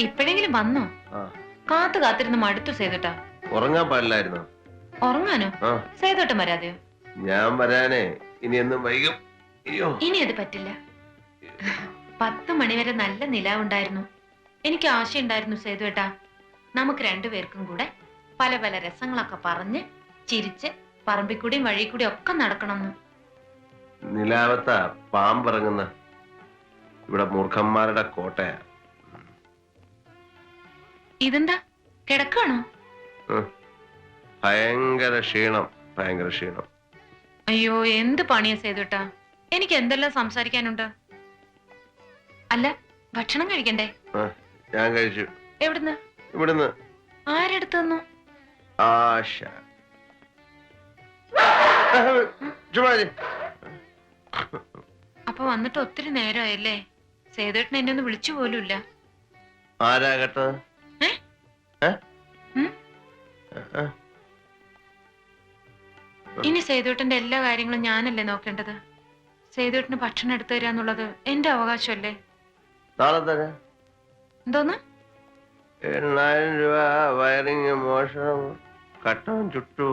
ഇപ്പോഴെങ്കിലും വന്നോ? കാത്തു കാത്തിരുന്ന് മടുത്തു സേതുട്ടാ. ഉറങ്ങാൻ പാടില്ലായിരുന്നോ? ഉറങ്ങാനോ? സേതോട്ടം വരാതെയോ? ഞാൻ വരാനേ. ഇനി എന്നും വൈകും. ഇനി അത് പറ്റില്ല. പത്ത് മണിവരെ നല്ല നിലാവുണ്ടായിരുന്നു. എനിക്ക് ആശയുണ്ടായിരുന്നു സേതുവേട്ടാ നമുക്ക് രണ്ടുപേർക്കും കൂടെ പല പല രസങ്ങളൊക്കെ പറഞ്ഞ് ചിരിച്ച് പറമ്പിക്കൂടിയും വഴി കൂടി ഒക്കെ നടക്കണമെന്ന്. നിലാവത്ത പാമ്പിറങ്ങുന്ന ഇവിടെ മൂർഖന്മാരുടെ കോട്ടയാ. ഇതെന്താ? കിടക്കാണോ ഭയങ്കര ക്ഷീണം ഭയങ്കര ക്ഷീണം. അയ്യോ എന്ത് പണിയാ ചെയ്തുട്ടാ എനിക്ക് എന്തെല്ലാം സംസാരിക്കാനുണ്ട്? അല്ല ഭക്ഷണം കഴിക്കണ്ടേ? ഞാൻ കഴിച്ചു. എവിടുന്ന്? ഇവിടുന്ന്. ആരെടുത്തു തന്നു ആശ. അപ്പൊ വന്നിട്ട് ഒത്തിരി നേരമായല്ലേ? സേതുവേട്ടൻ എന്നെ ഒന്ന് വിളിച്ചു പോലുമില്ല. ആരാ കേട്ടത് ഏ? ഏ? ഉം? ആ, ഇനി സേതുട്ടന്റെ എല്ലാ കാര്യങ്ങളും ഞാനല്ലേ നോക്കേണ്ടത്? സേതുവേട്ടന് ഭക്ഷണം എടുത്തു തരിക എന്നുള്ളത് എന്റെ അവകാശമല്ലേ? നാളെ തരാം. എന്തോന്ന്? എണ്ണായിരം രൂപ വയറിങ് മോഷണം കട്ടം ചുട്ടു